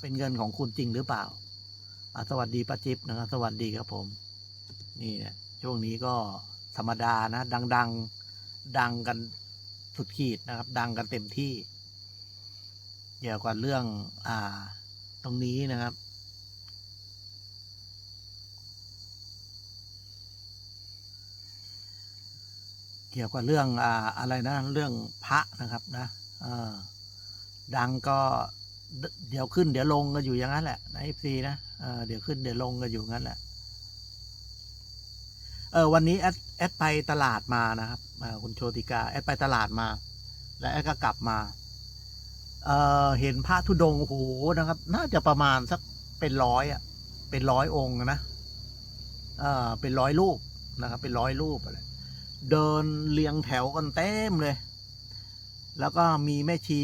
เป็นเงินของคุณจริงหรือเปล่าอสวัสดีป้าจิ๊บนะครับ สวัสดีครับผม นี่เนี่ยช่วงนี้ก็ธรรมดานะ ดังดังดังกันสุดขีดนะครับ ดังกันเต็มที่ เกี่ยวกับเรื่อง อ่า ตรงนี้นะครับเกี่ยวกับเรื่องอ่าอะไรนะ เรื่องพระนะครับนะเออดังก็ เดี๋ยวขึ้นเดี๋ยวลงก็อยู่อย่างนั้นแหละในเอฟซีนะเออเดี๋ยวขึ้นเดี๋ยวลงก็อยู่งั้นแหละเออวันนี้แอดแอดไปตลาดมานะครับคุณโชติกาแอดไปตลาดมา แล้วแอดก็กลับมาเออเห็นพระธุดงค์โอ้โหนะครับ น่าจะประมาณสักเป็นร้อยอะ เป็นร้อยองค์นะเออเป็นร้อยรูปนะครับ เป็นร้อยรูปอะไรเดินเรียงแถวกันเต็มเลย แล้วก็มีแม่ชี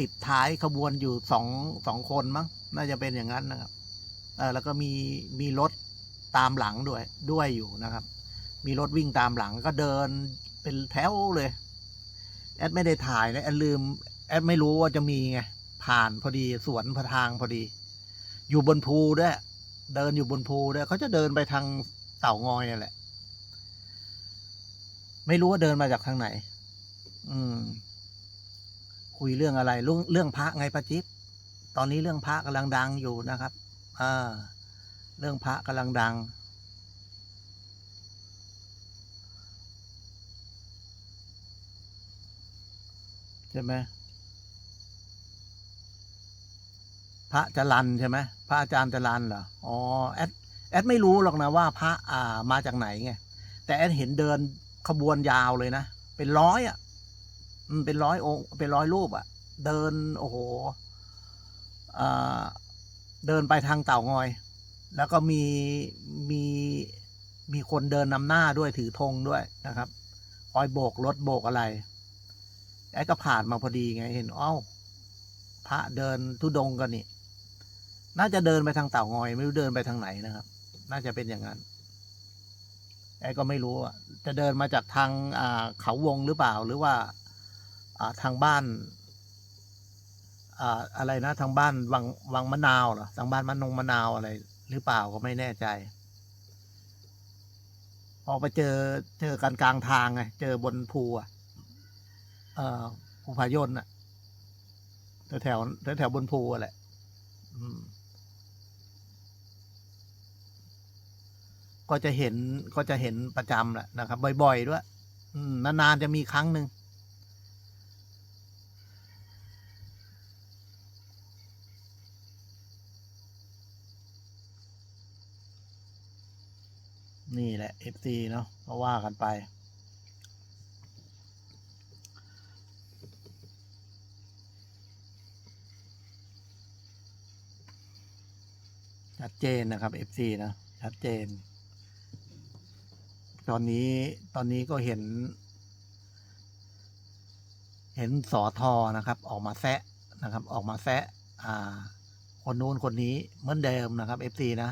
ติดท้ายขบวนอยู่สองสองคนมั้งน่าจะเป็นอย่างนั้นนะครับเออแล้วก็มีมีรถตามหลังด้วยด้วยอยู่นะครับ มีรถวิ่งตามหลังก็เดินเป็นแถวเลย แอดไม่ได้ถ่ายนะแอดลืม แอดไม่รู้ว่าจะมีไงผ่านพอดีสวนพระทางพอดี อยู่บนภูด้วยเดินอยู่บนภูด้วยเขาจะเดินไปทางเต่างอยนั่แหละ ไม่รู้ว่าเดินมาจากทางไหน อืม คุยเรื่องอะไรเรื่องเรื่องพระไงป้าจิ๊บตอนนี้เรื่องพระกำลังดังอยู่นะครับอ่าเรื่องพระกำลังดัง ใช่ไหมพระจรันใช่ไหมพระอาจารย์จรันเหรออ๋อแอดแอดไม่รู้หรอกนะว่าพระอ่ามาจากไหนไงแต่แอดเห็นเดินขบวนยาวเลยนะ เป็นร้อยอะ อืมเป็นร้อยองค์เป็นร้อยรูปอะเดินโอ้โหเดินไปทางเต่างอย แล้วก็มีมีมีคนเดินนำหน้าด้วยถือธงด้วยนะครับคอยโบกรถโบกอะไรแอดก็ผ่านมาพอดีไงเห็นเอ้าพระเดินทุดงกันนี่ น่าจะเดินไปทางเต่างอย ไม่รู้เดินไปทางไหนนะครับ น่าจะเป็นอย่างนั้นแอดก็ไม่รู้จะเดินมาจากทางเขาวงหรือเปล่าหรือว่า ทางบ้านอะไรนะทางบ้านวังวังมะนาวเหรอทางบ้านมะนงมะนาวอะไร หรือเปล่าก็ไม่แน่ใจพอไปเจอเจอกันกลางทางไงเจอบนภูอะภูผายนอะแถวแถวแถวบนภูอะแหละก็จะเห็นก็จะเห็นประจำแหละนะครับ บ่อยๆด้วยนานๆจะมีครั้งหนึ่ง นี่แหละ FC เนาะก็ว่ากันไป ชัดเจนนะครับ FC นะชัดเจน ตอนนี้ตอนนี้ก็เห็น เห็นสอทอนะครับ ออกมาแซะนะครับ ออกมาแซะอ่า คนนู้นคนนี้เหมือนเดิมนะครับ FC นะ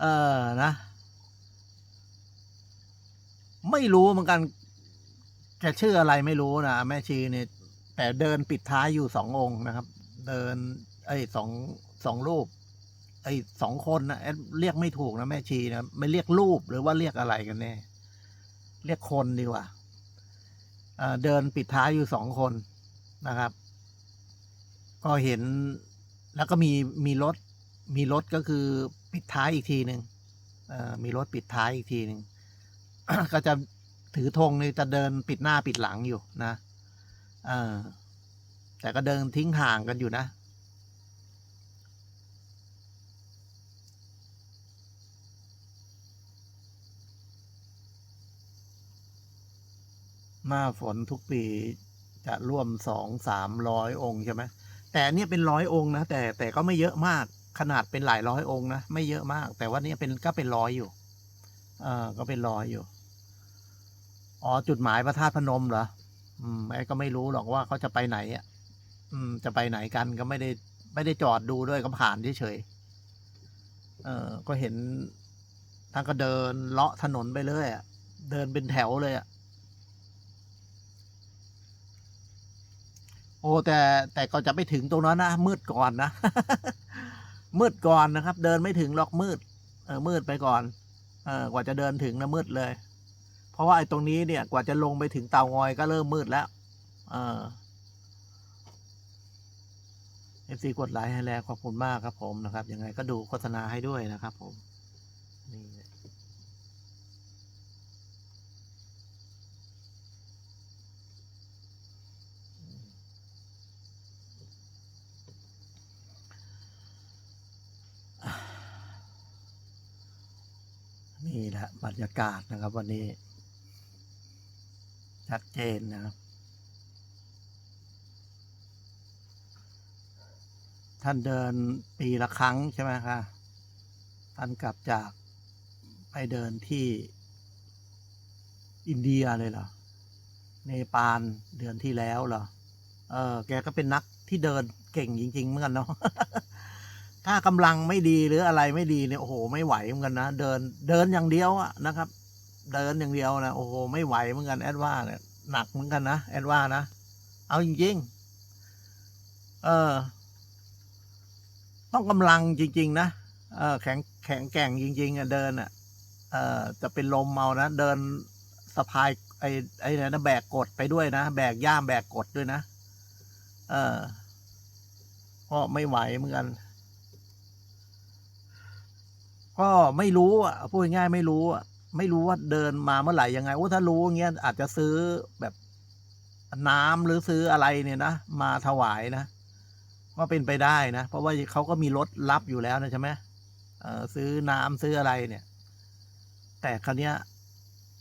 เออนะ ไม่รู้เหมือนกัน จะชื่ออะไรไม่รู้นะแม่ชีเนี่ยแต่เดินปิดท้ายอยู่สององค์นะครับ เดินเอ้สองสองรูป ไอ้สองคนนะเรียกไม่ถูกนะแม่ชีนะไม่เรียกรูปหรือว่าเรียกอะไรกันแน่เรียกคนดีกว่าเอ่อเดินปิดท้ายอยู่สองคนนะครับ ก็เห็นแล้วก็มีมีรถมีรถก็คือ ปิดท้ายอีกทีหนึ่งมีรถปิดท้ายอีกทีหนึ่งก็จะถือธงนี่จะเดินปิดหน้าปิดหลังอยู่นะแต่ก็เดินทิ้งห่างกันอยู่นะหน้าฝนทุกปีจะร่วมสองสามร้อยองค์ใช่ไหมแต่เนี้ยเป็นร้อยองค์นะแต่แต่ก็ไม่เยอะมาก ขนาดเป็นหลายร้อยองค์นะไม่เยอะมาก แต่ว่านี้ยเป็นก็เป็นร้อยอยู่เออก็เป็นร้อยอยู่อ๋อจุดหมายพระธาตุพนมเหรออืมไอ้ก็ไม่รู้หรอกว่าเขาจะไปไหนอะ อืม จะไปไหนกันก็ไม่ได้ ไม่ได้จอดดูด้วยก็ผ่านเฉยเออก็เห็นท่านก็เดินเลาะถนนไปเรื่อยอะ เดินเป็นแถวเลยอะ โอ้แต่แต่ก็จะไปถึงตรงนั้นนะมืดก่อนนะ มืดก่อนนะครับ เดินไม่ถึงล็อกมืด เออมืดไปก่อน เออกว่าจะเดินถึงนะมืดเลย เพราะว่าไอ้ตรงนี้เนี่ยกว่าจะลงไปถึงเตางอยก็เริ่มมืดแล้ว เออเอฟซีกดไลค์ให้แล้วขอบคุณมากครับผมนะครับยังไงก็ดูโฆษณาให้ด้วยนะครับผมนี่ นี่แหละ บรรยากาศนะครับวันนี้ ชัดเจนนะครับ ท่านเดินปีละครั้งใช่ไหมคะท่านกลับจากไปเดินที่อินเดียเลยเหรอ เนปาลเดือนที่แล้วเหรอ เออ แกก็เป็นนักที่เดินเก่งจริง ๆ เหมือนกันเนาะ ถ้ากำลังไม่ดีหรืออะไรไม่ดีเนี่ยโอ้โห ไม่ไหวเหมือนกันนะเดินเดินอย่างเดียวอะนะครับ เดินอย่างเดียวนะโอ้โหไม่ไหวเหมือนกันแอดว่าเนี่ยหนักเหมือนกันนะแอดว่านะเอาจริงๆเออต้องกำลังจริง ๆ นะเออแข็งแข็งแกร่งจริง ๆอะเดินอะเออจะเป็นลมเมานะเดินสะพายไอ้ไอ้นะแบกกดไปด้วยนะแบกย่ามแบกกดด้วยนะ เออก็ไม่ไหวเหมือนกัน ก็ไม่รู้อะพูดง่ายไม่รู้อะไม่รู้ว่าเดินมาเมื่อไหร่ยังไงโอ้ถ้ารู้อย่างเงี้ยอาจจะซื้อแบบน้ำหรือซื้ออะไรเนี่ยนะมาถวายนะก็เป็นไปได้นะ เพราะว่าเขาก็มีรถรับอยู่แล้วนะใช่ไหมเออซื้อน้ำซื้ออะไรเนี่ย แต่คราวเนี้ย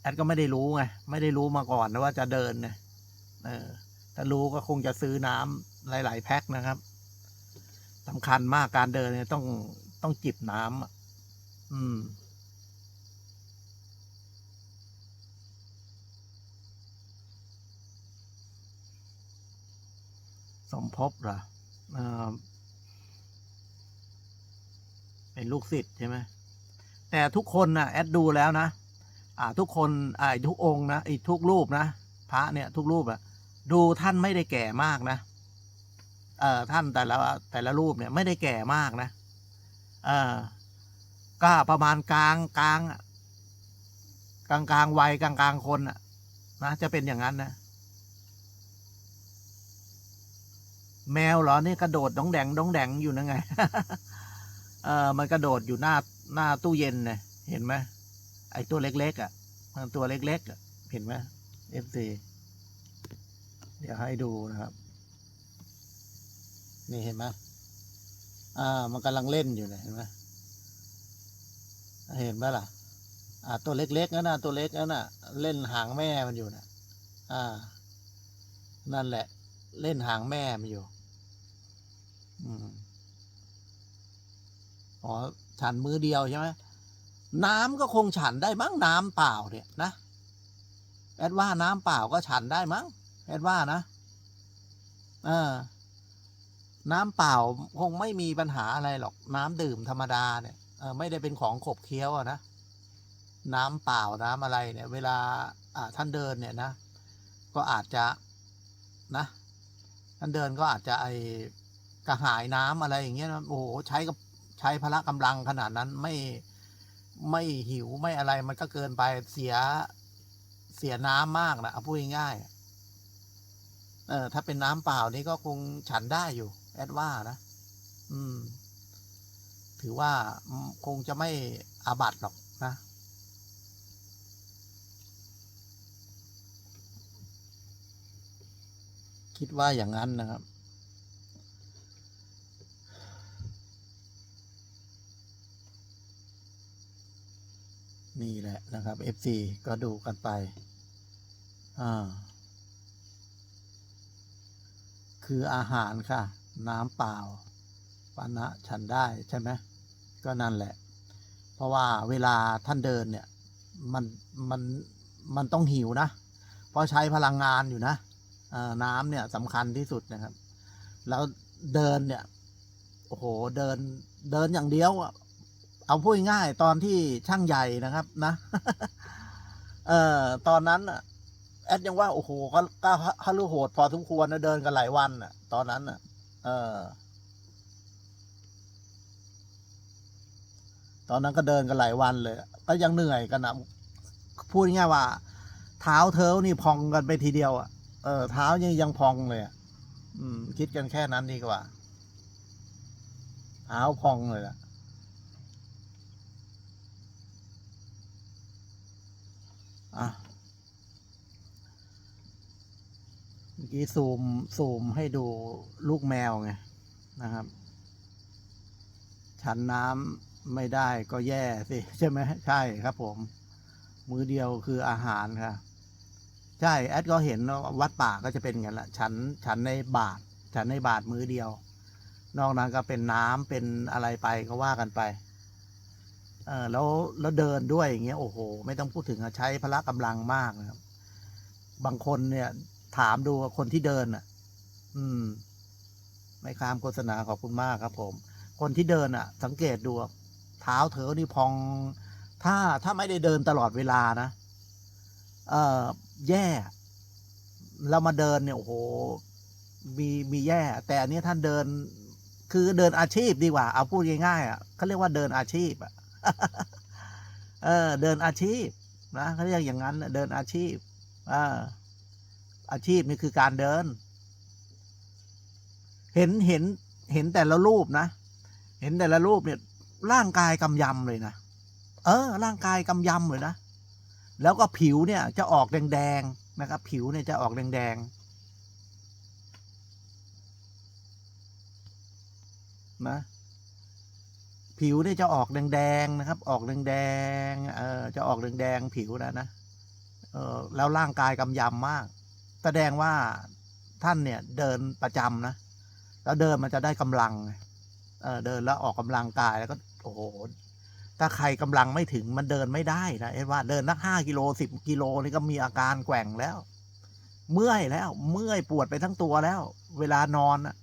แอดก็ไม่ได้รู้ไงไม่ได้รู้มาก่อนนะว่าจะเดินนี่ยเออถ้ารู้ก็คงจะซื้อน้ำหลาย ๆ แพ็คนะครับสำคัญมากการเดินเนี่ยต้องต้องจิบน้ำ อืม สมภพเหรอเป็นลูกศิษย์ใช่ไหม แต่ทุกคนนะแอดดูแล้วนะ อ่า ทุกคน อ่า ทุกองค์นะอ้ทุกรูปนะ พระเนี่ย ทุกรูปอะดูท่านไม่ได้แก่มากนะ เอ่อ ท่านแต่ละแต่ละรูปเนี่ย ไม่ได้แก่มากนะ เออ ก็ประมาณกลางกลางกลางกลางวัยกลางกลางคนอะนะจะเป็นอย่างนั้นนะ แมวเหรอนี่กระโดดดองแดงดองแดงอยู่นั่นไง เออมันกระโดดอยู่หน้าหน้าตู้เย็นเนี่ยเห็นไหมไอตัวเล็กๆอะมันตัวเล็กๆอะเห็นไหมเอฟซีเดี๋ยวให้ดูนะครับ นี่เห็นไหมอ่า มันกำลังเล่นอยู่นี่ยเห็นไหม เห็นไหมล่ะ อ่า ตัวเล็กๆนั่นน่ะตัวเล็กนั่นน่ะ เล่นหางแม่มันอยู่นะอ่า นั่นแหละ เล่นหางแม่มันอยู่ อืมอ๋อฉันมือเดียวใช่ไหมน้ำก็คงฉันได้มั้งน้ำเปล่าเนี่ยนะแอดว่าน้ำเปล่าก็ฉันได้มั้งแอดว่านะเออน้ำเปล่าคงไม่มีปัญหาอะไรหรอก น้ำดื่มธรรมดาเนี่ย ไม่ได้เป็นของขบเคี้ยวนะน้ำเปล่าน้ำอะไรเนี่ย เวลาอ่าท่านเดินเนี่ยนะ ก็อาจจะนะท่านเดินก็อาจจะไอกระหายน้ำอะไรอย่างเงี้ยนะโอ้โหใช้กับใช้พละกำลังขนาดนั้นไม่ไม่หิวไม่อะไรมันก็เกินไปเสียเสียน้ำมากนะเอาพูดง่ายๆเออถ้าเป็นน้ำเปล่านี่ก็คงฉันได้อยู่ แอดว่านะ อืม ถือว่าคงจะไม่อาบัตหรอกนะ คิดว่าอย่างนั้นนะครับ นี่แหละนะครับ FC ก็ดูกันไป อ่า คืออาหารค่ะ น้ำเปล่าปานะฉันได้ใช่ไหม ก็นั่นแหละ เพราะว่าเวลาท่านเดินเนี่ยมันมันมันต้องหิวนะ เพราะใช้พลังงานอยู่นะน้ำเนี่ยสำคัญที่สุดนะครับ แล้วเดินเนี่ยโอ้โหเดินเดินอย่างเดียวเอาพูดง่ายตอนที่ช่างใหญ่นะครับนะ เอ่อตอนนั้นอะแอดยังว่าโอ้โหก็ก็ฮัลโหลโหดพอสมควรนะเดินกันหลายวันอะ ตอนนั้นอะ เออ ตอนนั้นก็เดินกันหลายวันเลย ก็ยังเหนื่อยกันนะพูดง่ายว่า เท้าเท้านี่พองกันไปทีเดียวอะเออเท้ายังยังพองเลยอะอืม คิดกันแค่นั้นดีกว่าเท้าพองเลยอะอะเมื่อกี้ซูมซูมให้ดูลูกแมวไงนะครับฉันน้ำ ไม่ได้ก็แย่สิใช่ไหมใช่ครับผม มือเดียวคืออาหารครับใช่แอดก็เห็นวัดป่าก็จะเป็นอย่างนั้นแหละฉันฉันในบาทฉันในบาทมือเดียว นอกนั้นก็เป็นน้ำเป็นอะไรไปก็ว่ากันไปเออแล้วแล้วเดินด้วยอย่างเงี้ยโอ้โห ไม่ต้องพูดถึงใช้พละกำลังมากนะครับ บางคนเนี่ย ถามดูคนที่เดินอะ อืม ไม่ข้ามโฆษณาขอบคุณมากครับผม คนที่เดินอะ สังเกตดู เท้าเธอนี่พอง ถ้าถ้าไม่ได้เดินตลอดเวลานะ เออแย่ เรามาเดินเนี่ยโอ้โห มีมีแย่ แต่อันนี้ท่านเดิน คือเดินอาชีพดีกว่า เอาพูดง่ายๆอะเขาเรียกว่าเดินอาชีพอะเออ เดินอาชีพนะเขาเรียกอย่างนั้นเดินอาชีพอ่าอาชีพนี่คือการเดิน เห็นเห็นเห็นแต่ละรูปนะ เห็นแต่ละรูปเนี่ย ร่างกายกำยำเลยนะ เออ ร่างกายกำยำเลยนะ แล้วก็ผิวเนี่ยจะออกแดงๆนะครับ ผิวเนี่ยจะออกแดงๆนะผิวเนี่ยจะออกแดงๆนะครับ ออกแดงๆเออจะออกแดงๆผิวนะนะเออแล้วร่างกายกำยำมาก แสดงว่าท่านเนี่ยเดินประจำนะ แล้วเดินมันจะได้กำลังไงเออเดินแล้วออกกำลังกายแล้วก็ โอ้โหถ้าใครกำลังไม่ถึงมันเดินไม่ได้นะเอ็ดว่าเดินนักห้ากิโลสิบกิโลนี่ก็มีอาการแกว่งแล้ว เมื่อยแล้ว เมื่อยปวดไปทั้งตัวแล้ว เวลานอนอะ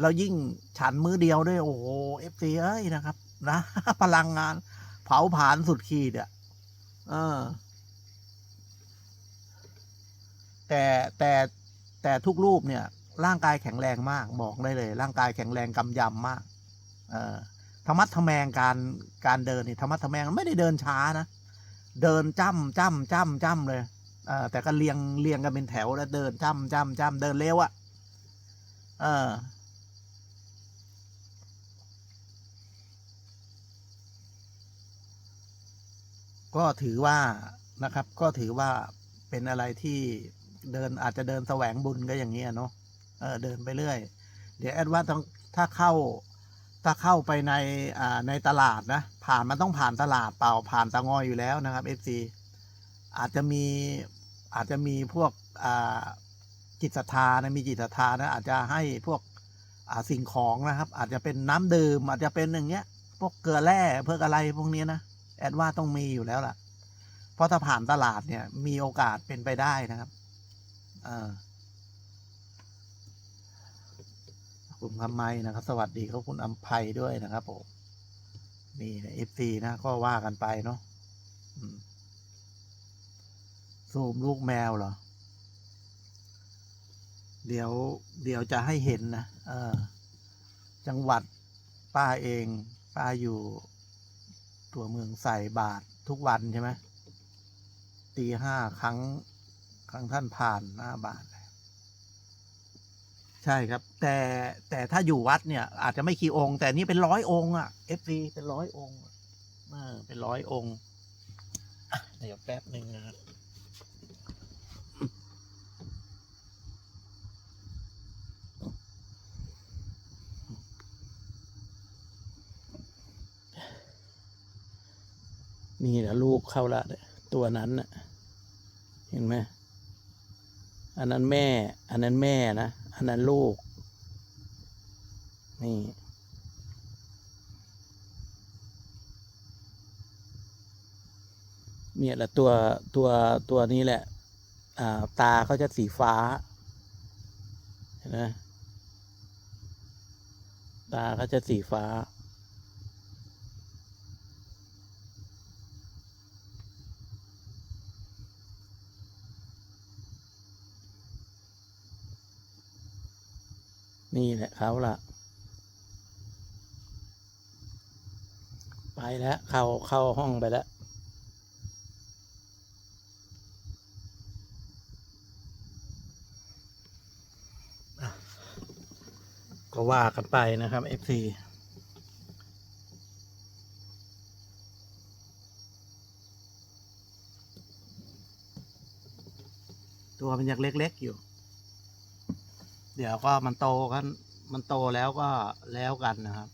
แล้วยิ่งฉันมือเดียวด้วยโอ้โหเอฟซีเอ้ยนะครับ นะ พลังงาน เผาผลาญสุดขีดอะเออ แต่แต่แต่ทุกรูปเนี่ย ร่างกายแข็งแรงมาก บอกได้เลย ร่างกายแข็งแรงกำยำมาก เออ ธรรมัดทแมงการการเดินนี่ธรรมัดทแมงไม่ได้เดินช้านะ เดินจ้ำจ้ำจ้ำจ้ำเลยเออแต่ก็เรียงเรียงกันเป็นแถวแล้วเดินจ้ำจ้ำจ้ำเดินเร็วอะ่ะเออก็ถือว่านะครับ ก็ถือว่าเป็นอะไรที่เดินอาจจะเดินแสวงบุญก็อย่างนี้ยเนาะเออเดินไปเรื่อย เดี๋ยวแอดว่าต้องถ้าเข้า ถ้าเข้าไปในในตลาดนะผ่านมันต้องผ่านตลาดเปล่าผ่านตะงอยอยู่แล้วนะครับ FC อาจจะมีอาจจะมีพวกจิตศรัทธานะมีจิตศรัทธานะอาจจะให้พวกสิ่งของนะครับ อาจจะเป็นน้ำดื่ม อาจจะเป็นอย่างเงี้ย พวกเกลือแร่เพวกอะไรพวกนี้นะแอดว่าต้องมีอยู่แล้วล่ะ เพราะถ้าผ่านตลาดเนี่ยมีโอกาสเป็นไปได้นะครับ เออ คุณคำไมนะครับ สวัสดีเขาคุณอัมภัยด้วยนะครับผมนี่เอฟซีนะ ก็ว่ากันไปเนาะอืมซูมลูกแมวเหรอ เดี๋ยว เดี๋ยวจะให้เห็นนะเออ จังหวัดป้าเอง ป้าอยู่ตัวเมืองใส่บาททุกวันใช่ไหมตีห้าครั้ง ครั้งท่านผ่านหน้าบาท ใช่ครับ แต่แต่ถ้าอยู่วัดเนี่ย อาจจะไม่กี่องค์ แต่นี่เป็นร้อยองค์อะเอฟซีเป็นร้อยองค์เออเป็นร้อยองค์เดี๋ยวแป๊บหนึ่งนะครับนี่แหละลูกเข้าละตัวนั้นน่ะ เห็นไหมอันนั้นแม่ อันนั้นแม่นะ อันนั้นลูก นี่ เนี่ยแหละตัวตัวตัวนี้แหละ อ่า ตาเขาจะสีฟ้า เห็นไหมตาเขาจะสีฟ้า นี่แหละเขาละไปแล้ว เข้าเข้าห้องไปแล้วก็ว่ากันไปนะครับ FC ตัวมันยังเล็ก ๆ อยู่ เดี๋ยวก็มันโตกันมันโตแล้วก็แล้วกันนะครับ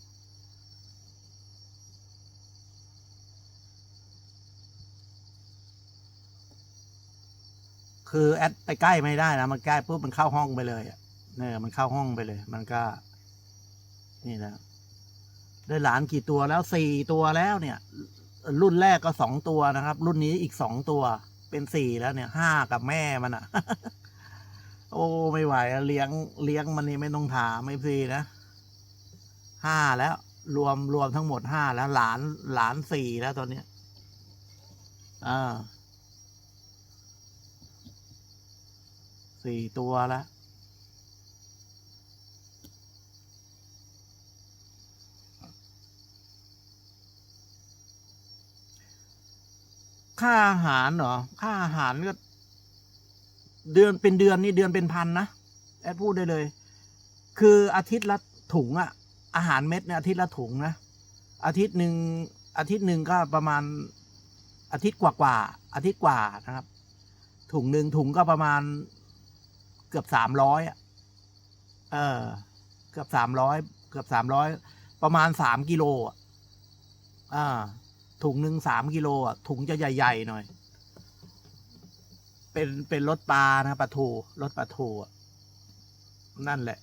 คือแอดไปใกล้ไม่ได้นะมันใกล้ปุ๊บมันเข้าห้องไปเลยเนี่ยมันเข้าห้องไปเลย มันก็ นี่นะได้หลานกี่ตัวแล้วสี่ตัวแล้วเนี่ย รุ่นแรกก็สองตัวนะครับ รุ่นนี้อีกสองตัวเป็นสี่แล้วเนี่ยห้ากับแม่มันอะ โอ้ไม่ไหวอะเลี้ยงเลี้ยงมันนี่ไม่ต้องถามไม่ฟรีนะห้าแล้วรวมรวมทั้งหมดห้าแล้ว หลานหลานสี่แล้วตอนเนี้ยอ่าสี่ตัวแล้วค่าอาหารเหรอ ค่าอาหารก็ เดือนเป็นเดือนนี่เดือนเป็นพันนะแอดพูดได้เลย คืออาทิตย์ละถุงอะอาหารเม็ดเนี่ยอาทิตย์ละถุงนะอาทิตย์หนึ่งอาทิตย์หนึ่งก็ประมาณอาทิตย์กว่ากว่าอาทิตย์กว่านะครับ ถุงหนึ่งถุงก็ประมาณเกือบสามร้อยอะเออเกือบสามร้อยเกือบสามร้อยประมาณสามกิโลอะอ่าถุงหนึ่งสามกิโลอะถุงจะใหญ่ ๆ หน่อย เป็นเป็นรถปลานะปลาทูรถปลาทูนั่นแหละ